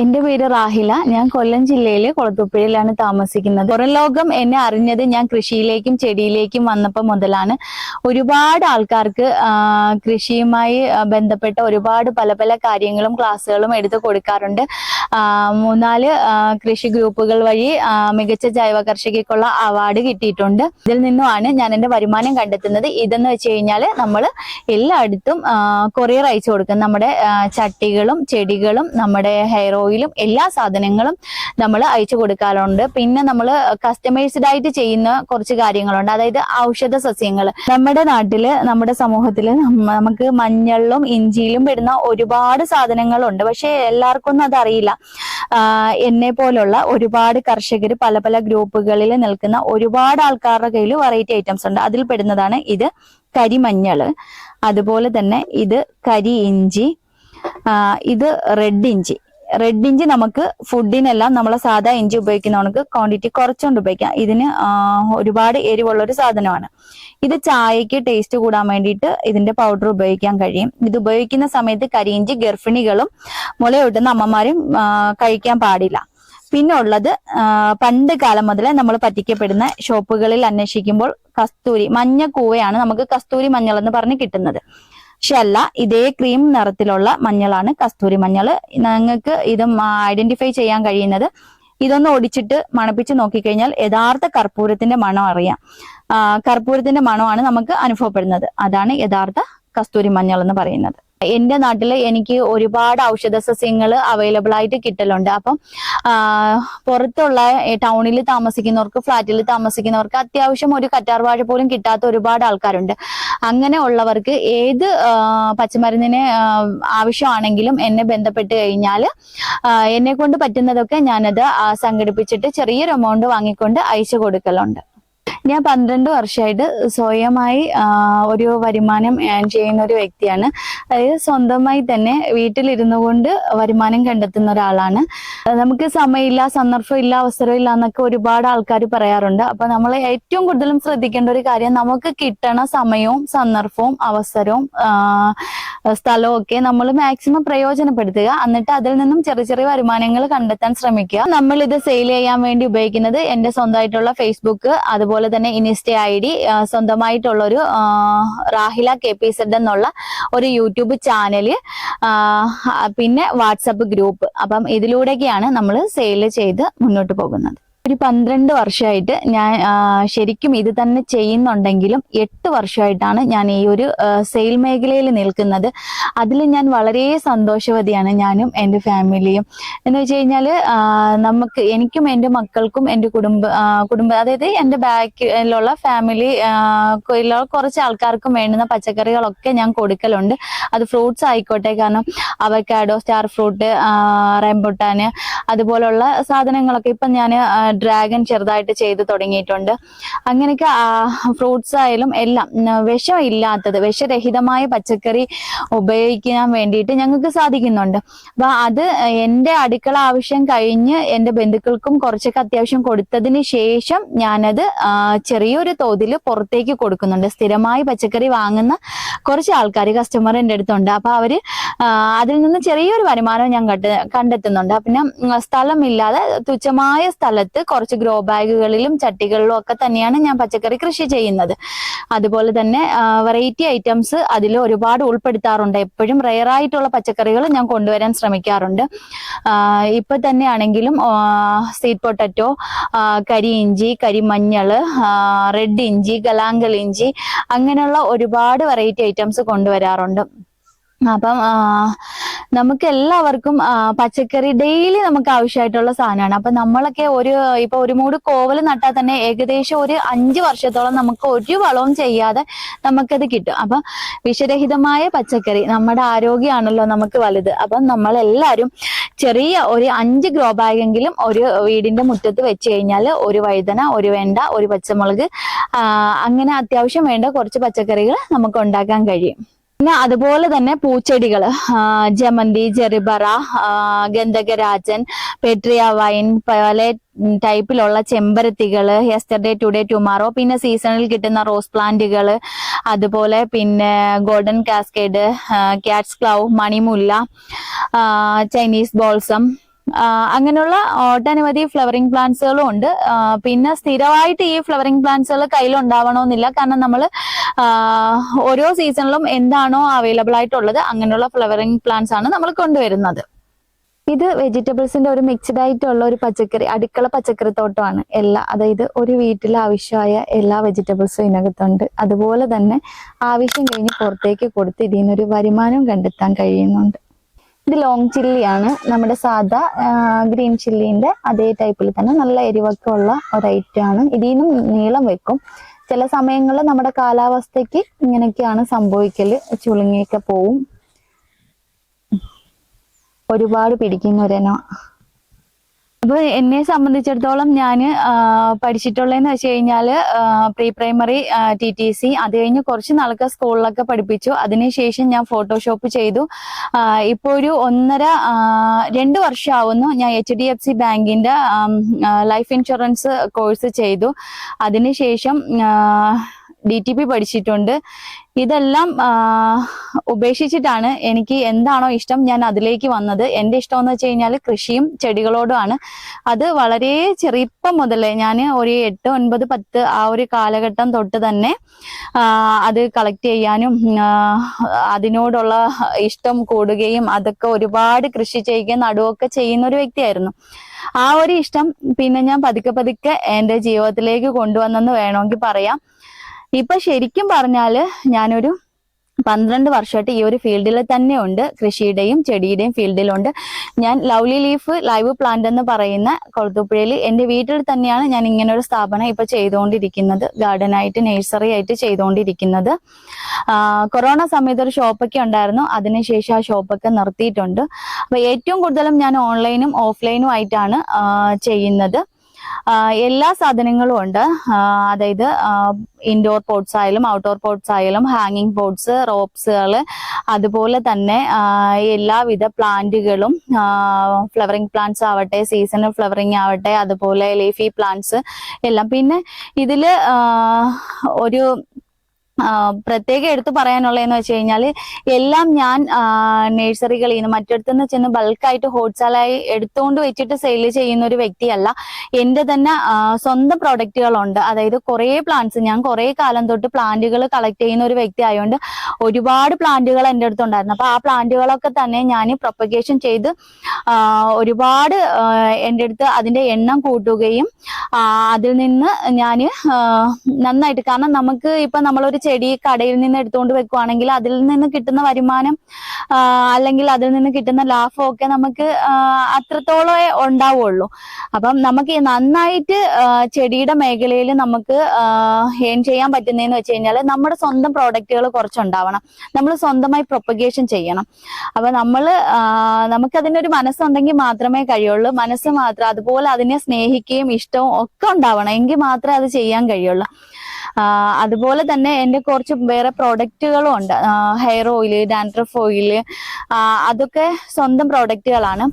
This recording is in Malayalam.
എന്റെ പേര് റാഹില. ഞാൻ കൊല്ലം ജില്ലയിലെ കൊളത്തുപ്പുഴയിലാണ് താമസിക്കുന്നത്. പുറം ലോകം എന്നെ അറിഞ്ഞത് ഞാൻ കൃഷിയിലേക്കും ചെടിയിലേക്കും വന്നപ്പോൾ മുതലാണ്. ഒരുപാട് ആൾക്കാർക്ക് കൃഷിയുമായി ബന്ധപ്പെട്ട ഒരുപാട് പല പല കാര്യങ്ങളും ക്ലാസ്സുകളും എടുത്തു കൊടുക്കാറുണ്ട്. മൂന്നാൽ കൃഷി ഗ്രൂപ്പുകൾ വഴി മികച്ച ജൈവ കർഷകയ്ക്കുള്ള അവാർഡ് കിട്ടിയിട്ടുണ്ട്. ഇതിൽ നിന്നുമാണ് ഞാൻ എന്റെ വരുമാനം കണ്ടെത്തുന്നത്. ഇതെന്ന് വെച്ച് കഴിഞ്ഞാൽ നമ്മൾ എല്ലായിടത്തും കൊറിയർ അയച്ചു കൊടുക്കും. നമ്മുടെ ചട്ടികളും ചെടികളും നമ്മുടെ ഹെയർ ഓയിലും എല്ലാ സാധനങ്ങളും നമ്മൾ അയച്ചു കൊടുക്കാറുണ്ട്. പിന്നെ നമ്മൾ കസ്റ്റമൈസ്ഡ് ആയിട്ട് ചെയ്യുന്ന കുറച്ച് കാര്യങ്ങളുണ്ട്. അതായത് ഔഷധ സസ്യങ്ങൾ നമ്മുടെ നാട്ടിൽ നമ്മുടെ സമൂഹത്തിൽ നമുക്ക് മഞ്ഞളിലും ഇഞ്ചിയിലും പെടുന്ന ഒരുപാട് സാധനങ്ങളുണ്ട്. പക്ഷെ എല്ലാവർക്കും ഒന്നും അതറിയില്ല. എന്നെ പോലുള്ള ഒരുപാട് കർഷകർ പല പല ഗ്രൂപ്പുകളിൽ നിൽക്കുന്ന ഒരുപാട് ആൾക്കാരുടെ കയ്യിൽ വെറൈറ്റി ഐറ്റംസ് ഉണ്ട്. അതിൽ പെടുന്നതാണ് ഇത് കരിമഞ്ഞൾ അതുപോലെ തന്നെ ഇത് കരി ഇഞ്ചി. ഇത് റെഡ് ഇഞ്ചി. റെഡ് ഇഞ്ചി നമുക്ക് ഫുഡിനെല്ലാം നമ്മൾ സാധാ ഇഞ്ചി ഉപയോഗിക്കുന്നവർക്ക് ക്വാണ്ടിറ്റി കുറച്ചുകൊണ്ട് ഉപയോഗിക്കാം. ഇതിന് ഒരുപാട് എരിവുള്ള ഒരു സാധനമാണ്. ഇത് ചായക്ക് ടേസ്റ്റ് കൂടാൻ വേണ്ടിയിട്ട് ഇതിന്റെ പൗഡർ ഉപയോഗിക്കാൻ കഴിയും. ഇത് ഉപയോഗിക്കുന്ന സമയത്ത് കരിയിഞ്ചി ഗർഭിണികളും മുലയൂട്ടുന്ന അമ്മമാരും കഴിക്കാൻ പാടില്ല. പിന്നെ ഉള്ളത് പണ്ട് കാലം മുതലേ നമ്മൾ പറ്റിക്കപ്പെടുന്ന ഷോപ്പുകളിൽ അന്വേഷിക്കുമ്പോൾ കസ്തൂരി മഞ്ഞ കൂവയാണ് നമുക്ക് കസ്തൂരി മഞ്ഞൾ എന്ന് പറഞ്ഞ് കിട്ടുന്നത്. പക്ഷെ അല്ല ഇതേ ക്രീം നിറത്തിലുള്ള മഞ്ഞളാണ്. കസ്തൂരി മഞ്ഞൾ നിങ്ങൾക്ക് ഇത് ഐഡന്റിഫൈ ചെയ്യാൻ കഴിയുന്നത് ഇതൊന്ന് ഒടിച്ചിട്ട് മണപ്പിച്ച് നോക്കിക്കഴിഞ്ഞാൽ യഥാർത്ഥ കർപ്പൂരത്തിന്റെ മണം അറിയാം. കർപ്പൂരത്തിന്റെ മണമാണ് നമുക്ക് അനുഭവപ്പെടുന്നത്. അതാണ് യഥാർത്ഥ കസ്തൂരി മഞ്ഞൾ എന്ന് പറയുന്നത്. എന്റെ നാട്ടിൽ എനിക്ക് ഒരുപാട് ഔഷധ സസ്യങ്ങൾ അവൈലബിൾ ആയിട്ട് കിട്ടലുണ്ട്. അപ്പം പുറത്തുള്ള ടൗണിൽ താമസിക്കുന്നവർക്ക് ഫ്ലാറ്റിൽ താമസിക്കുന്നവർക്ക് അത്യാവശ്യം ഒരു കറ്റാർവാഴ പോലും കിട്ടാത്ത ഒരുപാട് ആൾക്കാരുണ്ട്. അങ്ങനെ ഉള്ളവർക്ക് ഏത് പച്ചമരുന്നിന് ആവശ്യമാണെങ്കിലും എന്നെ ബന്ധപ്പെട്ട് കഴിഞ്ഞാൽ എന്നെ കൊണ്ട് പറ്റുന്നതൊക്കെ ഞാനത് സംഘടിപ്പിച്ചിട്ട് ചെറിയൊരു എമൗണ്ട് വാങ്ങിക്കൊണ്ട് അയച്ചു കൊടുക്കലുണ്ട്. ഞാൻ പന്ത്രണ്ട് വർഷമായിട്ട് സ്വയമായി ഒരു വരുമാനം ചെയ്യുന്ന ഒരു വ്യക്തിയാണ്. അതായത് സ്വന്തമായി തന്നെ വീട്ടിലിരുന്നു കൊണ്ട് വരുമാനം കണ്ടെത്തുന്ന ഒരാളാണ്. നമുക്ക് സമയമില്ല സന്ദർഭം സന്ദർഭമില്ല അവസരമില്ല എന്നൊക്കെ ഒരുപാട് ആൾക്കാർ പറയാറുണ്ട്. അപ്പൊ നമ്മൾ ഏറ്റവും കൂടുതലും ശ്രദ്ധിക്കേണ്ട ഒരു കാര്യം നമുക്ക് കിട്ടണ സമയവും സന്ദർഭവും അവസരവും സ്ഥലവും ഒക്കെ നമ്മൾ മാക്സിമം പ്രയോജനപ്പെടുത്തുക. എന്നിട്ട് അതിൽ നിന്നും ചെറിയ ചെറിയ വരുമാനങ്ങൾ കണ്ടെത്താൻ ശ്രമിക്കുക. നമ്മൾ ഇത് സെയിൽ ചെയ്യാൻ വേണ്ടി ഉപയോഗിക്കുന്നത് എന്റെ സ്വന്തമായിട്ടുള്ള ഫേസ്ബുക്ക് അതുപോലെ തന്നെ ഇൻസ്റ്റ ഐ ഡി സ്വന്തമായിട്ടുള്ള ഒരു റാഹില കെ പി സെഡ് എന്നുള്ള ഒരു യൂട്യൂബ് ചാനൽ പിന്നെ വാട്സപ്പ് ഗ്രൂപ്പ്. അപ്പം ഇതിലൂടെയൊക്കെയാണ് നമ്മൾ സെയിൽ ചെയ്ത് മുന്നോട്ട് പോകുന്നത്. ഒരു പന്ത്രണ്ട് വർഷമായിട്ട് ഞാൻ ശരിക്കും ഇത് തന്നെ ചെയ്യുന്നുണ്ടെങ്കിലും എട്ട് വർഷമായിട്ടാണ് ഞാൻ ഈ ഒരു സെയിൽ മേഖലയിൽ നിൽക്കുന്നത്. അതിൽ ഞാൻ വളരെ സന്തോഷവതിയാണ് ഞാനും എന്റെ ഫാമിലിയും. എന്ന് വെച്ച് കഴിഞ്ഞാൽ നമുക്ക് എനിക്കും എന്റെ മക്കൾക്കും എന്റെ കുടുംബ കുടുംബ അതായത് എന്റെ ബാക്കിലുള്ള ഫാമിലി കുറച്ച് ആൾക്കാർക്കും വേണ്ടുന്ന പച്ചക്കറികളൊക്കെ ഞാൻ കൊടുക്കലുണ്ട്. അത് ഫ്രൂട്ട്സ് ആയിക്കോട്ടെ കാരണം അവക്കാഡോ സ്റ്റാർ ഫ്രൂട്ട് റെമ്പുട്ടാന് അതുപോലുള്ള സാധനങ്ങളൊക്കെ ഇപ്പം ഞാൻ ഡ്രാഗൺ ചെറുതായിട്ട് ചെയ്ത് തുടങ്ങിയിട്ടുണ്ട്. അങ്ങനെയൊക്കെ ഫ്രൂട്ട്സ് ആയാലും എല്ലാം വിഷം വിഷമില്ലാത്തത് വിഷരഹിതമായ പച്ചക്കറി ഉപയോഗിക്കാൻ വേണ്ടിയിട്ട് ഞങ്ങൾക്ക് സാധിക്കുന്നുണ്ട്. അപ്പൊ അത് എന്റെ അടുക്കള ആവശ്യം കഴിഞ്ഞ് എന്റെ ബന്ധുക്കൾക്കും കുറച്ചൊക്കെ അത്യാവശ്യം കൊടുത്തതിന് ശേഷം ഞാനത് ചെറിയൊരു തോതിൽ പുറത്തേക്ക് കൊടുക്കുന്നുണ്ട്. സ്ഥിരമായി പച്ചക്കറി വാങ്ങുന്ന കുറച്ച് ആൾക്കാർ കസ്റ്റമർ എന്റെ അടുത്തുണ്ട്. അപ്പൊ അവർ അതിൽ നിന്ന് ചെറിയൊരു വരുമാനം ഞാൻ കണ്ട- കണ്ടെത്തുന്നുണ്ട്. പിന്നെ സ്ഥലമില്ലാതെ തുച്ഛമായ സ്ഥലത്ത് കുറച്ച് ഗ്രോ ബാഗുകളിലും ചട്ടികളിലും ഒക്കെ തന്നെയാണ് ഞാൻ പച്ചക്കറി കൃഷി ചെയ്യുന്നത്. അതുപോലെ തന്നെ വെറൈറ്റി ഐറ്റംസ് അതിൽ ഒരുപാട് ഉൾപ്പെടുത്താറുണ്ട്. എപ്പോഴും റെയർ ആയിട്ടുള്ള പച്ചക്കറികൾ ഞാൻ കൊണ്ടുവരാൻ ശ്രമിക്കാറുണ്ട്. ഇപ്പൊ തന്നെയാണെങ്കിലും സ്വീറ്റ് പൊട്ടറ്റോ കരി ഇഞ്ചി കരിമഞ്ഞൾ റെഡ് ഇഞ്ചി ഗലാങ്കൽ ഇഞ്ചി അങ്ങനെയുള്ള ഒരുപാട് വെറൈറ്റി ഐറ്റംസ് കൊണ്ടുവരാറുണ്ട്. അപ്പം നമുക്ക് എല്ലാവർക്കും പച്ചക്കറി ഡെയിലി നമുക്ക് ആവശ്യമായിട്ടുള്ള സാധനമാണ്. അപ്പൊ നമ്മളൊക്കെ ഒരു ഇപ്പൊ ഒരു മൂട് കോവൽ നട്ടാൽ തന്നെ ഏകദേശം ഒരു അഞ്ച് വർഷത്തോളം നമുക്ക് ഒരു വളവും ചെയ്യാതെ നമുക്കത് കിട്ടും. അപ്പൊ വിഷരഹിതമായ പച്ചക്കറി നമ്മുടെ ആരോഗ്യമാണല്ലോ നമുക്ക് വലുത്. അപ്പം നമ്മളെല്ലാവരും ചെറിയ ഒരു അഞ്ച് ഗ്രോ ബാഗെങ്കിലും ഒരു വീടിന്റെ മുറ്റത്ത് വെച്ച് കഴിഞ്ഞാൽ ഒരു വഴുതന ഒരു വെണ്ട ഒരു പച്ചമുളക് അങ്ങനെ അത്യാവശ്യം വേണ്ട കുറച്ച് പച്ചക്കറികൾ നമുക്ക് ഉണ്ടാക്കാൻ കഴിയും. പിന്നെ അതുപോലെ തന്നെ പൂച്ചെടികൾ ജമന്തി ജെറിബറ ഗന്ധകരാജൻ പെട്രിയ വൈൻ പല ടൈപ്പിലുള്ള ചെമ്പരത്തികൾ യെസ്റ്റർഡേ ടുഡേ ടുമാറോ പിന്നെ സീസണിൽ കിട്ടുന്ന റോസ് പ്ലാന്റുകൾ അതുപോലെ പിന്നെ ഗോൾഡൻ കാസ്കേഡ് ക്യാറ്റ്സ് ക്ലൗ മണിമുല്ല ചൈനീസ് ബോൾസം അങ്ങനെയുള്ള ഒട്ടനവധി ഫ്ലവറിംഗ് പ്ലാന്റ്സുകളും ഉണ്ട്. പിന്നെ സ്ഥിരമായിട്ട് ഈ ഫ്ലവറിംഗ് പ്ലാന്റ്സുകൾ കയ്യിലുണ്ടാവണമെന്നില്ല. കാരണം നമ്മൾ ഓരോ സീസണിലും എന്താണോ അവൈലബിൾ ആയിട്ടുള്ളത് അങ്ങനെയുള്ള ഫ്ലവറിങ് പ്ലാന്റ്സ് ആണ് നമ്മൾ കൊണ്ടുവരുന്നത്. ഇത് വെജിറ്റബിൾസിന്റെ ഒരു മിക്സ്ഡ് ആയിട്ടുള്ള ഒരു പച്ചക്കറി അടുക്കള പച്ചക്കറി തോട്ടമാണ് എല്ലാ അതായത് ഒരു വീട്ടിൽ ആവശ്യമായ എല്ലാ വെജിറ്റബിൾസും ഇതിനകത്തുണ്ട്. അതുപോലെ തന്നെ ആവശ്യം കഴിഞ്ഞ് പുറത്തേക്ക് കൊടുത്ത് ഇതിൽ നിന്നൊരു വരുമാനം കണ്ടെത്താൻ കഴിയുന്നുണ്ട്. ഇത് ലോങ് ചില്ലിയാണ് നമ്മുടെ സാധാ ഗ്രീൻ ചില്ലിന്റെ അതേ ടൈപ്പിൽ തന്നെ നല്ല എരിവൊക്കെ ഉള്ള ഒരു ഐറ്റം ആണ്. ഇതിൽ നിന്നും നീളം വെക്കും. ചില സമയങ്ങളിൽ നമ്മുടെ കാലാവസ്ഥയ്ക്ക് ഇങ്ങനെയൊക്കെയാണ് സംഭവിക്കൽ. ചുളുങ്ങിയൊക്കെ പോവും. ഒരുപാട് പിടിക്കുന്ന അപ്പൊ എന്നെ സംബന്ധിച്ചിടത്തോളം ഞാൻ പഠിച്ചിട്ടുള്ളതെന്ന് വെച്ച് കഴിഞ്ഞാൽ pre primary T T C അത് കഴിഞ്ഞ് കുറച്ച് നാളൊക്കെ സ്കൂളിലൊക്കെ പഠിപ്പിച്ചു. അതിനുശേഷം ഞാൻ ഫോട്ടോഷോപ്പ് ചെയ്തു. ഇപ്പോൾ ഒരു ഒന്നര രണ്ട് വർഷമാവുന്നു ഞാൻ എച്ച് ഡി എഫ് സി ബാങ്കിന്റെ ലൈഫ് ഇൻഷുറൻസ് കോഴ്സ് ചെയ്തു. അതിനുശേഷം ഡി ടി പി പഠിച്ചിട്ടുണ്ട്. ഇതെല്ലാം ഉപേക്ഷിച്ചിട്ടാണ് എനിക്ക് എന്താണോ ഇഷ്ടം ഞാൻ അതിലേക്ക് വന്നത്. എന്റെ ഇഷ്ടം എന്ന് വെച്ച് കഴിഞ്ഞാൽ കൃഷിയും ചെടികളോടുമാണ് അത് വളരെ ചെറുപ്പം മുതലേ ഞാൻ ഒരു എട്ട് ഒൻപത് പത്ത് ആ ഒരു കാലഘട്ടം തൊട്ട് തന്നെ അത് കളക്ട് ചെയ്യാനും അതിനോടുള്ള ഇഷ്ടം കൂടുകയും അതൊക്കെ ഒരുപാട് കൃഷി ചെയ്യുകയും നടുവൊക്കെ ചെയ്യുന്ന ഒരു വ്യക്തിയായിരുന്നു. ആ ഒരു ഇഷ്ടം പിന്നെ ഞാൻ പതുക്കെ പതുക്കെ എന്റെ ജീവിതത്തിലേക്ക് കൊണ്ടുവന്നെന്ന് വേണമെങ്കിൽ പറയാം. ഇപ്പൊ ശരിക്കും പറഞ്ഞാൽ ഞാനൊരു പന്ത്രണ്ട് വർഷമായിട്ട് ഈ ഒരു ഫീൽഡിൽ തന്നെ ഉണ്ട് കൃഷിയുടെയും ചെടിയുടെയും ഫീൽഡിലുണ്ട്. ഞാൻ ലവ്ലി ലീഫ് ലൈവ് പ്ലാന്റ് എന്ന് പറയുന്ന കൊളത്തുപ്പുഴയിൽ എന്റെ വീട്ടിൽ തന്നെയാണ് ഞാൻ ഇങ്ങനെ ഒരു സ്ഥാപനം ഇപ്പൊ ചെയ്തുകൊണ്ടിരിക്കുന്നത്. ഗാർഡനായിട്ട് നഴ്സറി ആയിട്ട് ചെയ്തുകൊണ്ടിരിക്കുന്നത്. കൊറോണ സമയത്ത് ഒരു ഷോപ്പൊക്കെ ഉണ്ടായിരുന്നു. അതിനുശേഷം ആ ഷോപ്പൊക്കെ നിർത്തിയിട്ടുണ്ട്. അപ്പൊ ഏറ്റവും കൂടുതലും ഞാൻ ഓൺലൈനും ഓഫ്ലൈനും ആയിട്ടാണ് ചെയ്യുന്നത്. എല്ലാ സാധനങ്ങളും ഉണ്ട്. അതായത് ഇൻഡോർ പോട്ട്സ് ആയാലും ഔട്ട്ഡോർ പോട്ട്സ് ആയാലും ഹാങ്ങിങ് പോട്ട്സ് റോപ്സുകൾ അതുപോലെ തന്നെ എല്ലാവിധ പ്ലാന്റുകളും ഫ്ലവറിങ് പ്ലാന്റ്സ് ആവട്ടെ സീസണൽ ഫ്ലവറിങ് ആവട്ടെ അതുപോലെ ലീഫി പ്ലാന്റ്സ് എല്ലാം. പിന്നെ ഇതിൽ ഒരു പ്രത്യേകം എടുത്തു പറയാനുള്ളതെന്ന് വെച്ച് കഴിഞ്ഞാൽ എല്ലാം ഞാൻ നഴ്സറികളിൽ നിന്ന് മറ്റിടത്തു നിന്ന് ചെന്ന് ബൾക്കായിട്ട് ഹോട്ട്സാലായി എടുത്തുകൊണ്ട് വെച്ചിട്ട് സെയിൽ ചെയ്യുന്ന ഒരു വ്യക്തിയല്ല. എന്റെ തന്നെ സ്വന്തം പ്രൊഡക്റ്റുകളുണ്ട്. അതായത് കുറേ പ്ലാന്റ്സ് ഞാൻ കുറേ കാലം തൊട്ട് പ്ലാന്റുകൾ കളക്ട് ചെയ്യുന്ന ഒരു വ്യക്തി ആയതുകൊണ്ട് ഒരുപാട് പ്ലാന്റുകൾ എന്റെ അടുത്തുണ്ടായിരുന്നു. അപ്പോൾ ആ പ്ലാന്റുകളൊക്കെ തന്നെ ഞാൻ പ്രൊപ്പഗേഷൻ ചെയ്ത് ഒരുപാട് എന്റെ അടുത്ത് അതിന്റെ എണ്ണം കൂട്ടുകയും അതിൽ നിന്ന് ഞാൻ നന്നായിട്ട്. കാരണം നമുക്ക് ഇപ്പൊ നമ്മളൊരു ചെടി കടയിൽ നിന്ന് എടുത്തുകൊണ്ട് വെക്കുവാണെങ്കിൽ അതിൽ നിന്ന് കിട്ടുന്ന വരുമാനം അല്ലെങ്കിൽ അതിൽ നിന്ന് കിട്ടുന്ന ലാഭമൊക്കെ നമുക്ക് ആ, അത്രത്തോളമേ ഉണ്ടാവുള്ളൂ. അപ്പം നമുക്ക് നന്നായിട്ട് ചെടിയുടെ മേഖലയിൽ നമുക്ക് ഏൺ ചെയ്യാൻ പറ്റുന്നതെന്ന് വെച്ച് കഴിഞ്ഞാൽ നമ്മുടെ സ്വന്തം പ്രോഡക്റ്റുകൾ കുറച്ചുണ്ടാവണം. നമ്മൾ സ്വന്തമായി പ്രൊപ്പഗേഷൻ ചെയ്യണം. അപ്പൊ നമ്മൾ നമുക്ക് ഒരു മനസ്സുണ്ടെങ്കിൽ മാത്രമേ കഴിയുള്ളൂ. മനസ്സ് മാത്രം അതുപോലെ അതിനെ സ്നേഹിക്കുകയും ഇഷ്ടവും ഒക്കെ ഉണ്ടാവണം. എങ്കിൽ മാത്രമേ അത് ചെയ്യാൻ കഴിയുള്ളൂ. അതുപോലെ തന്നെ എന്റെ കുറച്ച് വേറെ പ്രോഡക്റ്റുകളും ഉണ്ട്. ഹെയർ ഓയിൽ ഡാൻഡ്രഫ് ഓയിൽ അതൊക്കെ സ്വന്തം പ്രോഡക്റ്റുകളാണ്